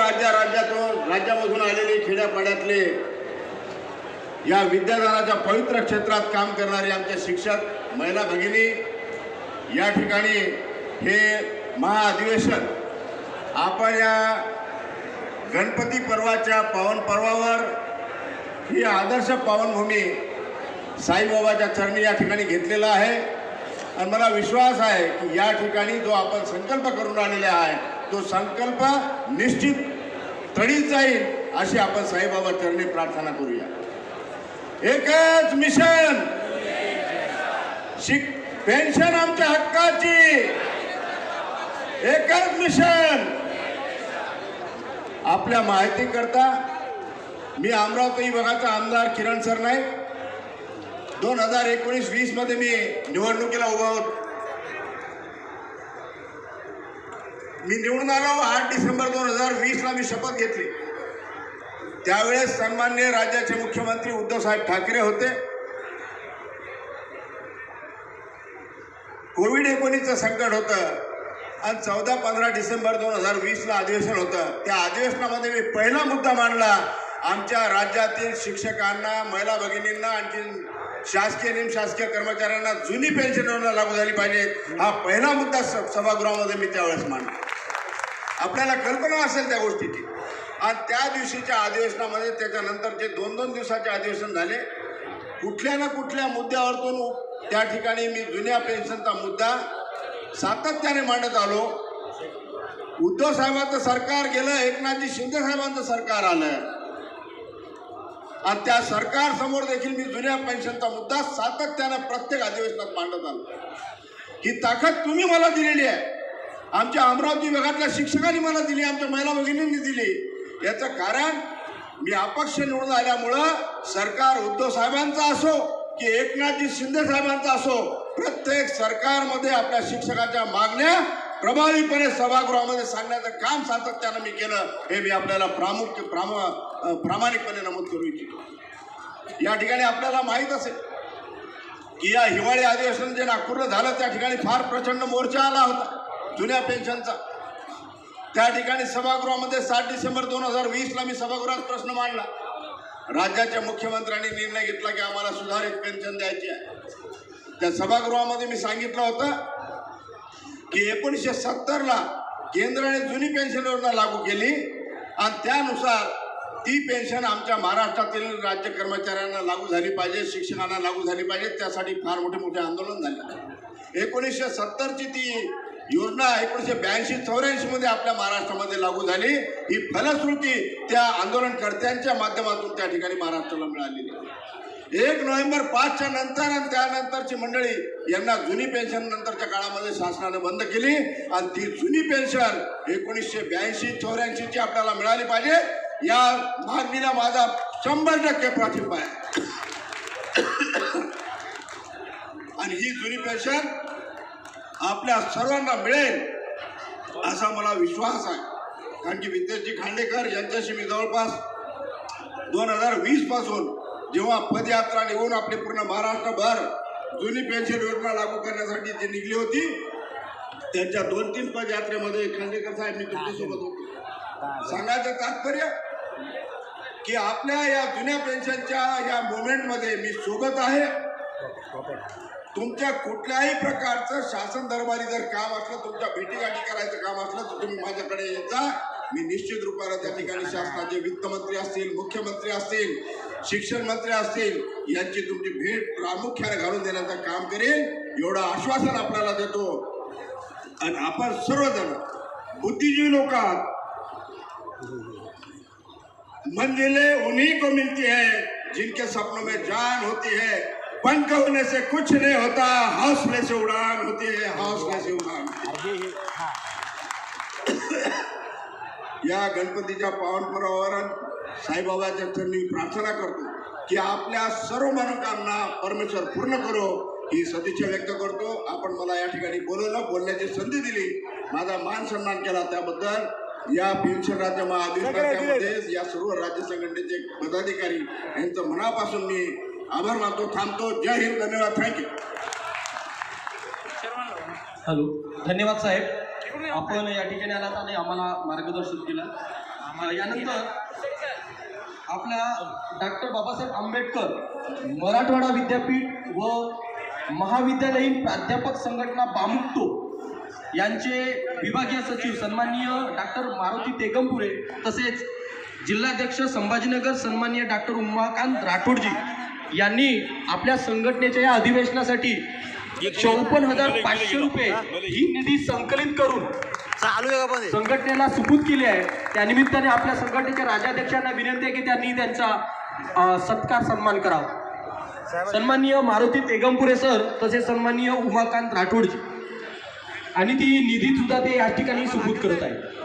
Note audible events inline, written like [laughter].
राज्या राज्यातून राज्यामधून आलेले खेड्यापाड्यातले या विद्यादानाच्या पवित्र क्षेत्रात काम करणारे आमचे शिक्षक महिला भगिनी या ठिकाणी हे महाअधिवेशन आपण या गणपती पर्वाच्या पावन पर्वावर ही आदर्श पावनभूमी साईबाबाच्या चरणी या ठिकाणी घेतलेला आहे. आणि मला विश्वास आहे की या ठिकाणी जो आपण संकल्प करून आलेला आहे तो संकल्प निश्चित तडीत जाईल अशी आपण साईबाबा चरणी प्रार्थना करूया. एकच मिशन. शिक पेन्शन आमच्या हक्काची. एकच मिशन. आपल्या माहिती करता मी अमरावती विभागाचा आमदार किरण सर नाईक दोन हजार एकोणीस वीसमध्ये मी निवडणुकीला उभा होतो. मी निवडून आलो आठ डिसेंबर दोन हजार वीसला मी शपथ घेतली. त्यावेळेस सन्मान्य राज्याचे मुख्यमंत्री उद्धवसाहेब ठाकरे होते. कोविड एकोणीसचं संकट होतं आणि चौदा पंधरा डिसेंबर दोन हजार वीसला अधिवेशन होतं. त्या अधिवेशनामध्ये मी पहिला मुद्दा मांडला. आमच्या राज्यातील शिक्षकांना महिला भगिनींना आणखी शासकीय निमशासकीय कर्मचाऱ्यांना जुनी पेन्शन योजना लागू झाली पाहिजे. हा पहिला मुद्दा स- सभागृहामध्ये मी त्यावेळेस मांडला. आपल्याला कल्पना असेल त्या गोष्टीची. आणि त्या दिवशीच्या अधिवेशनामध्ये त्याच्यानंतरचे दोन दोन दिवसाचे अधिवेशन झाले कुठल्या ना कुठल्या मुद्द्यावरतून त्या ठिकाणी मी जुन्या पेन्शनचा मुद्दा सातत्याने मांडत आलो. उद्धव साहेबांचं सरकार गेलं एकनाथजी शिंदे साहेबांचं सरकार आलं. आणि त्या सरकार समोर देखील मी जुन्या पेन्शनचा मुद्दा सातत्यानं प्रत्येक अधिवेशनात मांडत आलो. ही ताकद तुम्ही मला दिलेली आहे. आमच्या अमरावती विभागातल्या शिक्षकांनी मला दिली आमच्या महिला भगिनींनी दिली. याचं कारण मी अपक्ष निवडून आल्यामुळं सरकार उद्धव साहेबांचा असो की एकनाथजी शिंदे साहेबांचा असो प्रत्येक सरकारमध्ये आपल्या शिक्षकाच्या मागण्या प्रभावीपणे सभागृहामध्ये सांगण्याचं काम सातत्यानं मी केलं हे मी आपल्याला प्रामुख्य प्राम प्रामाणिकपणे नमूद करू इच्छितो. या ठिकाणी आपल्याला माहीत असेल की या हिवाळी अधिवेशन जे नागपूरला झालं त्या ठिकाणी फार प्रचंड मोर्चा आला होता. जुन्या पेन्शनचा. त्या ठिकाणी सभागृहामध्ये सात डिसेंबर दोन हजार वीसला मी सभागृहात प्रश्न मांडला. राज्याच्या मुख्यमंत्र्यांनी निर्णय घेतला की आम्हाला सुधारित पेन्शन द्यायची आहे. त्या सभागृहामध्ये मी सांगितलं होतं की एकोणीसशे सत्तरला केंद्राने जुनी पेन्शन योजना लागू केली आणि त्यानुसार ती पेन्शन आमच्या महाराष्ट्रातील राज्य कर्मचाऱ्यांना लागू झाली पाहिजे शिक्षकांना लागू झाली पाहिजे. त्यासाठी फार मोठे मोठे आंदोलन झाले. एकोणीसशे सत्तरची ती योजना एकोणीसशे ब्याऐंशी चौऱ्याऐंशी मध्ये आपल्या महाराष्ट्रामध्ये लागू झाली. ही फलश्रुती त्या आंदोलनकर्त्यांच्या माध्यमातून त्या ठिकाणी महाराष्ट्राला मिळालेली आहे. एक नोव्हेंबर पाचच्या नंतर आणि त्यानंतरची मंडळी यांना जुनी पेन्शन नंतरच्या काळामध्ये शासनाने बंद केली. आणि ती जुनी पेन्शन एकोणीसशे ब्याऐंशी चौऱ्याऐंशीची आपल्याला मिळाली पाहिजे. या मागणीला माझा शंभर टक्के पाठिंबा आहे. [coughs] आणि ही जुनी पेन्शन आपल्या सर्वांना मिळेल असा मला विश्वास आहे. कारण की विद्यार्थी खांडेकर यांच्याशी मी जवळपास दोन हजार वीसपासून जेव्हा पदयात्रा निघून आपली पूर्ण महाराष्ट्रभर जुनी पेन्शन योजना लागू करण्यासाठी जी निघली होती त्यांच्या दोन तीन पदयात्रेमध्ये खांडेकर साहेब मी तुमच्यासोबत होतो. सांगायचं तात्पर्य की आपल्या या जुन्या पेन्शनच्या या मुवमेंटमध्ये मी सोबत आहे. तुमच्या कुठल्याही प्रकारचं शासन दरबारी जर काम असलं तुमच्या भेटीगाठी करायचं काम असलं तर तुम्ही माझ्याकडे येता जा. मी निश्चित रूपाने त्या ठिकाणी शासनाचे वित्तमंत्री असतील मुख्यमंत्री असतील शिक्षण मंत्री असतील यांची तुमची भेट प्रामुख्याने घालून देण्याचं काम करेल एवढं आश्वासन आपल्याला देतो. आणि आपण सर्वजण बुद्धिजीवी लोक आहात. मंजिलें उन्हीं को मिलती है जिनके सपनों में जान होती है। पंख होने से कुछ नहीं होता हौसले से उड़ान होती है हौसले से उड़ान। या गणपतीच्या पावनपुरावर साईबाबाच्या चरणी प्रार्थना करतो की आपल्या सर्व मनोकामना परमेश्वर पूर्ण करो ही सदिच्छा व्यक्त करतो. आपण मला या ठिकाणी बोलवलं बोलण्याची संधी दिली. माझा मान सन्मान केला त्याबद्दल. या पेन्शन राज्य महाधिवेशनामध्ये या सर्व राज्य संघटनेचे पदाधिकारी यांचं मनापासून मी आभार मानतो थांबतो. जय हिंद धन्यवाद. Thank you hello. धन्यवाद साहेब. आपण या ठिकाणी आलात आणि आम्हाला मार्गदर्शन केलं. यानंतर आपल्या डॉक्टर बाबासाहेब आंबेडकर मराठवाडा विद्यापीठ व महाविद्यालयीन प्राध्यापक संघटना बामुक्तो यांचे विभागीय सचिव सन्माननीय डॉक्टर मारुती तेगमपुरे तसेच जिल्हाध्यक्ष संभाजीनगर सन्माननीय डॉक्टर उमाकांत राठोडजी यांनी आपल्या संघटनेच्या या अधिवेशनासाठी चौपन्न हजार पाचशे रुपये ही निधी संकलित करून चालू आहे का पण? संघटनेला सुपूत केली आहे. त्यानिमित्ताने आपल्या संघटनेच्या राजाध्यक्षांना विनंती आहे की त्यांनी त्यांचा सत्कार सन्मान करावा. सन्माननीय मारुती तेगमपुरे सर तसेच सन्माननीय उमाकांत राठोडजी. आणि ती निधी सुद्धा ते या ठिकाणी सुपूत करत आहे